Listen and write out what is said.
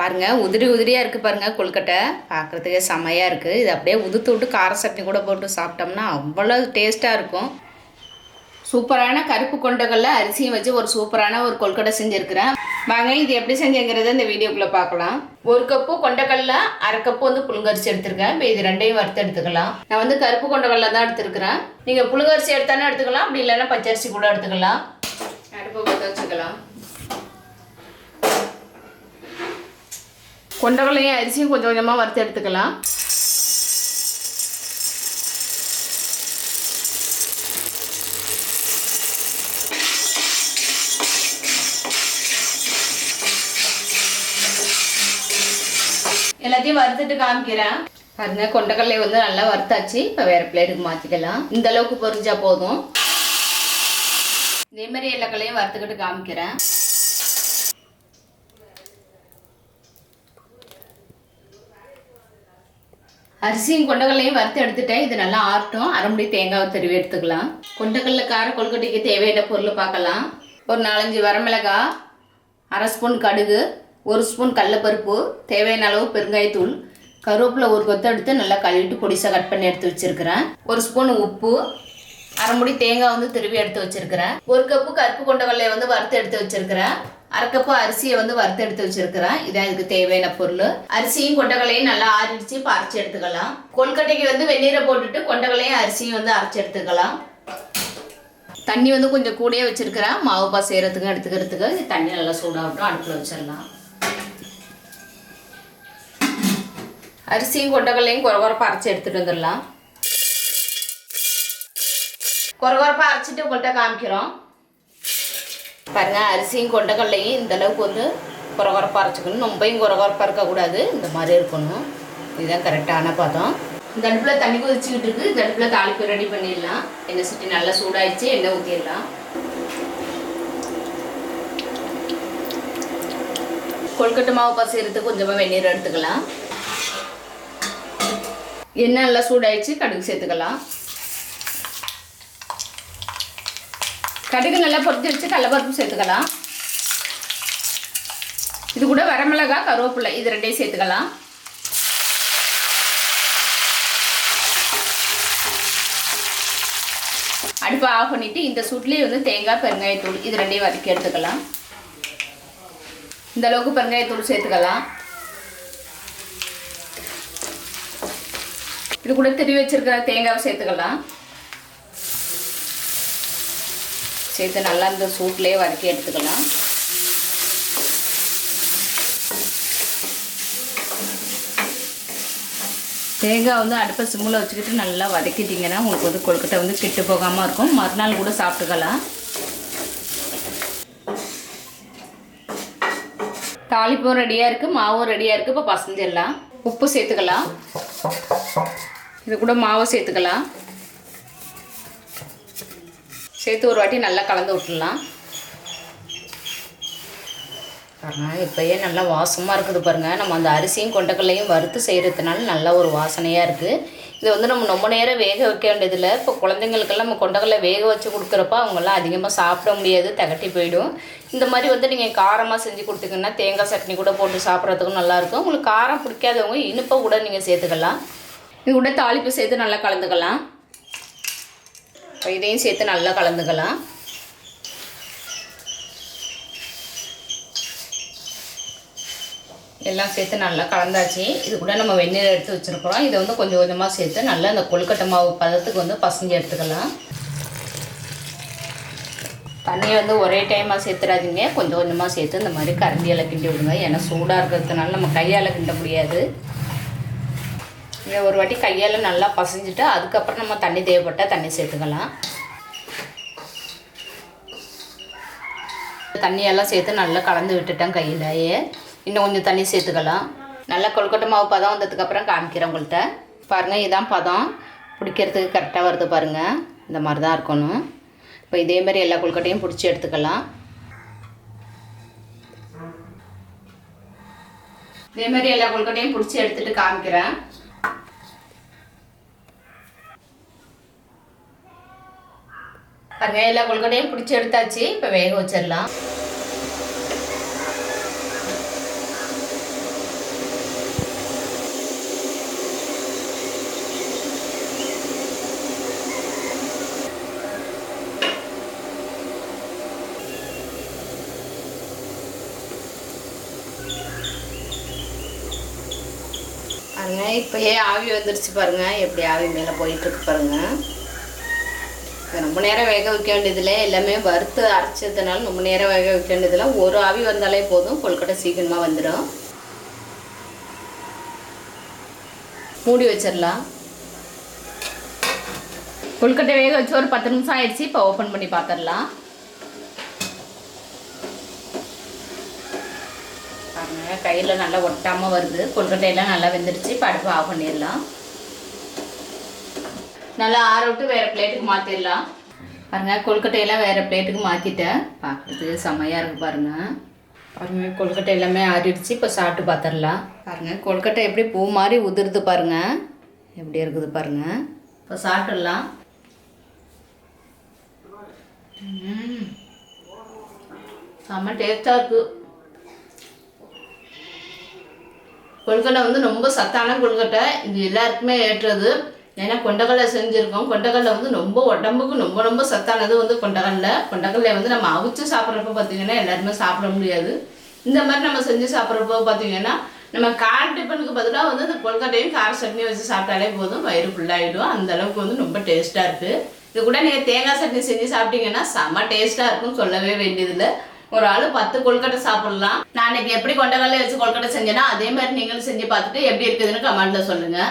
பாருங்கள் உதிரி உதிரியாக இருக்குது பாருங்கள் கொழுக்கட்டை. பார்க்குறதுக்கே செமையாக இருக்குது இது அப்படியே உதுத்து விட்டு கார சட்னி கூட போட்டு சாப்பிட்டோம்னா அவ்வளோ டேஸ்ட்டாக இருக்கும். சூப்பரான கருப்பு கொண்டகளில் அரிசியும் வச்சு ஒரு சூப்பரான ஒரு கொழுக்கட்டை செஞ்சுருக்கிறேன். வாங்க இது எப்படி செஞ்சுங்கிறத இந்த வீடியோக்குள்ளே பார்க்கலாம். ஒரு கப்பு கொண்டக்கடல அரை கப்பு வந்து புழுங்கரிசி எடுத்திருக்கேன். இப்போ இது ரெண்டையும் வறுத்து எடுத்துக்கலாம். நான் வந்து கருப்பு கொண்டக்கடல தான் எடுத்துருக்கிறேன். நீங்கள் புழுங்கரிசி எடுத்தானே எடுத்துக்கலாம். அப்படி இல்லைன்னா பச்சரிசி கூட எடுத்துக்கலாம். அடுப்பு பற்ற வச்சுக்கலாம். கொண்டக்கடலையும் அரிசியும் கொஞ்சம் கொஞ்சமாக வறுத்து எடுத்துக்கலாம். எல்லாத்தையும் வறுத்துட்டு காமிக்கிறேன். பாருங்க கொண்டக்கடலை வந்து நல்லா வறுத்தாச்சு. இப்போ வேற பிளேட்டுக்கு மாற்றிக்கலாம் இந்த அளவுக்கு பொரிஞ்சா போதும். இதே மாதிரி எல்லா கலையும் வறுத்துக்கிட்டு காமிக்கிறேன். அரிசியும் கொண்டக்கடலையும் வறுத்து எடுத்துட்டேன். இது நல்லா ஆறட்டும். அரைமுடி தேங்காவை தருவி எடுத்துக்கலாம். கொண்டக்கடல கார கொழுக்கட்டைக்கு தேவையான பொருள் பார்க்கலாம். ஒரு நாலஞ்சு வரமிளகாய் அரை ஸ்பூன் கடுகு ஒரு ஸ்பூன் கடலப்பருப்பு தேவையான அளவு பெருங்காயத்தூள். கருவேப்பிலை ஒரு கொத்து எடுத்து நல்லா கழுவிட்டு பொடிசாக கட் பண்ணி எடுத்து வச்சுருக்கிறேன். ஒரு ஸ்பூன் உப்பு அரைமுடி தேங்காய் வந்து திருவி எடுத்து வச்சிருக்கிறேன். ஒரு கப்பு கருப்பு கொண்டக்கடலையை வந்து வறுத்து எடுத்து வச்சிருக்கிறேன். அரை கப்பு அரிசியை வந்து வறுத்து எடுத்து வச்சிருக்கிறேன். இதான் இதுக்கு தேவையான பொருள். அரிசியும் கொண்டக்கடலையும் நல்லா ஆறிடுச்சு இப்போ அரைச்சி எடுத்துக்கலாம். கொல்கட்டைக்கு வந்து வெந்நீரை போட்டுட்டு கொண்டக்கடலையும் அரிசியும் வந்து அரைச்சி எடுத்துக்கலாம். தண்ணி வந்து கொஞ்சம் கூடயே வச்சிருக்கிறேன். மாவுப்பா பா செய்கிறதுக்கு எடுத்துக்கிறதுக்கு தண்ணி நல்லா சூடாகட்டும் அடுப்பில் வச்சிடலாம். அரிசியும் கொண்டக்கடலையும் குறகுறப்பாக அரைச்சி எடுத்துகிட்டு வந்துடலாம். குறகுறப்பாக அரைச்சிட்டு உங்கள்கிட்ட காமிக்கிறோம். பாருங்கள் அரிசியும் கொண்டக்கடலையும் இந்த அளவுக்கு வந்து குறகுறப்பாக அரைச்சிக்கணும். ரொம்பையும் குறகுறப்பாக இருக்கக்கூடாது. இந்த மாதிரி இருக்கணும். இதுதான் கரெக்டான பதம். இந்த அடுப்பில் தண்ணி கொதிச்சுக்கிட்டு இருக்கு. இந்த அடுப்பில் தாளிப்பு ரெடி பண்ணிடலாம். எண்ணெய் சுட்டி நல்லா சூடாயிடுச்சு. எண்ணெய் ஊற்றிடலாம் கொழுக்கட்டை மாவு பசைறதுக்கு கொஞ்சமாக வெந்நீர் எடுத்துக்கலாம். எண்ணெய் நல்லா சூடாயிடுச்சு. கடுகு சேர்த்துக்கலாம். கடுகு நல்லா பொரிச்சு வச்சு கடலப்பருப்பு சேர்த்துக்கலாம். இது கூட வரமிளகா கருவேப்பிலை இது ரெண்டையும் சேர்த்துக்கலாம். அடுப்பை ஆஃப் பண்ணிவிட்டு இந்த சூட்லேயே வந்து தேங்காய் பெருங்காயத்தூள் இது ரெண்டையும் வதக்கி எடுத்துக்கலாம். இந்த அளவுக்கு பெருங்காயத்தூள் சேர்த்துக்கலாம். இது கூட திருவி வச்சிருக்கிற தேங்காவை சேர்த்துக்கலாம். சேர்த்து நல்லா இந்த சூட்லேயே வதக்கி எடுத்துக்கலாம். தேங்காய் வந்து அடுப்பை சிம்மில் வச்சுக்கிட்டு நல்லா வதக்கிட்டிங்கன்னா உங்களுக்கு வந்து கொழுக்கட்டை வந்து கெட்டு போகாமல் இருக்கும். மறுநாள் கூட சாப்பிட்டுக்கலாம். தாளிப்பும் ரெடியாக இருக்குது மாவும் ரெடியாக இருக்குது இப்போ பசஞ்சிடலாம் உப்பு சேர்த்துக்கலாம். இது கூட மாவை சேர்த்துக்கலாம். சேர்த்து ஒரு வாட்டி நல்லா கலந்து விட்டுடலாம். பாருங்க இப்போயே நல்லா வாசமாக இருக்குது பாருங்கள் நம்ம அந்த அரிசியும் கொண்டக்கல்லையும் வறுத்து செய்கிறதுனால நல்லா ஒரு வாசனையாக இருக்குது இதை வந்து நம்ம ரொம்ப நேரம் வேக வைக்க வேண்டியதில்லை. இப்போ குழந்தைங்களுக்கெல்லாம் நம்ம கொண்டக்கல்லை வேக வச்சு கொடுக்குறப்ப அவங்களாம் அதிகமாக சாப்பிட முடியாது தகட்டி போயிடும். இந்த மாதிரி வந்து நீங்கள் காரமாக செஞ்சு கொடுத்தீங்கன்னா தேங்காய் சட்னி கூட போட்டு சாப்பிட்றதுக்கும் நல்லாயிருக்கும் உங்களுக்கு காரம் பிடிக்காதவங்க இனிப்பை கூட நீங்கள் சேர்த்துக்கலாம். இது கூட தாளிப்பு சேர்த்து நல்லா கலந்துக்கலாம். இதையும் சேர்த்து நல்லா கலந்துக்கலாம். எல்லாம் சேர்த்து நல்லா கலந்தாச்சு. இது கூட நம்ம வெந்நீர் எடுத்து வச்சுருக்குறோம். இதை வந்து கொஞ்சம் கொஞ்சமாக சேர்த்து நல்லா அந்த கொழுக்கட்டை மாவு பதத்துக்கு வந்து பசஞ்சு எடுத்துக்கலாம். தண்ணியை வந்து ஒரே டைமாக சேர்த்துடாதீங்க கொஞ்சம் கொஞ்சமாக சேர்த்து இந்த மாதிரி கரண்டியால் கிண்டி விடுங்க. ஏன்னா சூடாக இருக்கிறதுனால நம்ம கையால் கிண்ட முடியாது. இதை ஒரு வாட்டி கையால் நல்லா பசைஞ்சிட்டு அதுக்கப்புறம் நம்ம தண்ணி தேவைப்பட்டால் தண்ணி சேர்த்துக்கலாம். தண்ணியெல்லாம் சேர்த்து நல்லா கலந்து விட்டுட்டேன் கையிலேயே. இன்னும் கொஞ்சம் தண்ணி சேர்த்துக்கலாம். நல்லா கொழுக்கட்டை மாவு பதம் வந்ததுக்கப்புறம் காமிக்கிறேன் உங்கள்கிட்ட. பாருங்கள் இதான் பதம். பிடிக்கிறதுக்கு கரெக்டாக வருது பாருங்கள் இந்த மாதிரி தான் இருக்கணும். இப்போ இதேமாதிரி எல்லா கொழுக்கட்டையும் பிடிச்சி எடுத்துக்கலாம். இதேமாதிரி எல்லா கொழுக்கட்டையும் பிடிச்சி எடுத்துகிட்டு காமிக்கிறேன். பாருங்க எல்லா கொழுக்கட்டையும் பிடிச்சி எடுத்தாச்சு. இப்போ வேக வச்சிடலாம். பாருங்க இப்போயே ஆவி வந்துருச்சு பாருங்க. எப்படி ஆவி மேலே போயிட்டுருக்கு பாருங்க. ரொம்ப நேரம் வேக வைக்க வேண்டியதில்லை. எல்லாமே வறுத்து அரைச்சதுனால ரொம்ப நேரம் வேக வைக்க வேண்டியதில்லை. ஒரு ஆவி வந்தாலே போதும். கொழுக்கட்டை சீக்கிரமாக வந்துடும் மூடி வச்சிடலாம். கொல்கட்டை வேக வச்சு ஒரு பத்து நிமிஷம் ஆயிடுச்சு. இப்போ ஓப்பன் பண்ணி பார்த்துடலாம் பாருங்க கையில் நல்லா ஒட்டாமல் வருது. கொல்கட்டையெல்லாம் நல்லா வெந்துருச்சு. இப்போ அடுப்பு ஆஃப் பண்ணிடலாம். நல்லா ஆற விட்டு வேறு பிளேட்டுக்கு மாற்றிடலாம் பாருங்க கொழுக்கட்டையெல்லாம் வேறு பிளேட்டுக்கு மாற்றிட்டேன் பார்க்குறது செம்மையாக இருக்கு பாருங்க. பாருங்க கொழுக்கட்டை எல்லாமே ஆறிடுச்சு. இப்போ சாப்பிட்டு பார்த்துடலாம் பாருங்க கொழுக்கட்டை எப்படி பூ மாதிரி உதிருது பாருங்க. எப்படி இருக்குது பாருங்க. இப்போ சாப்பிட்டுடலாம் செம்ம டேஸ்ட்டாக இருக்குது கொழுக்கட்டை வந்து ரொம்ப சத்தான கொழுக்கட்டை. இது எல்லாருக்குமே ஏற்றது. ஏன்னா கொண்டக்கடலை செஞ்சுருக்கோம். கொண்டக்கடலை வந்து ரொம்ப உடம்புக்கு ரொம்ப ரொம்ப சத்தானது வந்து கொண்டக்கடலை கொண்டக்கடலை வந்து நம்ம அவிச்சு சாப்பிட்றப்ப பார்த்தீங்கன்னா எல்லாருமே சாப்பிட முடியாது. இந்த மாதிரி நம்ம செஞ்சு சாப்பிட்றப்போ பார்த்தீங்கன்னா நம்ம கார டிஃபனுக்கு பதிலாக வந்து இந்த கொழுக்கட்டையும் கார சட்னி வச்சு சாப்பிட்டாலே போதும். வயிறு ஃபுல்லாகிடும் அந்த அளவுக்கு வந்து ரொம்ப டேஸ்ட்டாக இருக்குது இது கூட நீங்கள் தேங்காய் சட்னி செஞ்சு சாப்பிட்டீங்கன்னா செம்ம டேஸ்ட்டாக இருக்கும்னு சொல்லவே வேண்டியதில்லை. ஒரு ஆள் பத்து கொழுக்கட்டை சாப்பிடலாம். நான் இன்னைக்கு எப்படி கொண்டக்கடலை வச்சு கொழுக்கட்டை செஞ்சேன்னா அதே மாதிரி நீங்களும் செஞ்சு பார்த்துட்டு எப்படி இருக்குதுன்னு கமெண்ட்ல சொல்லுங்கள்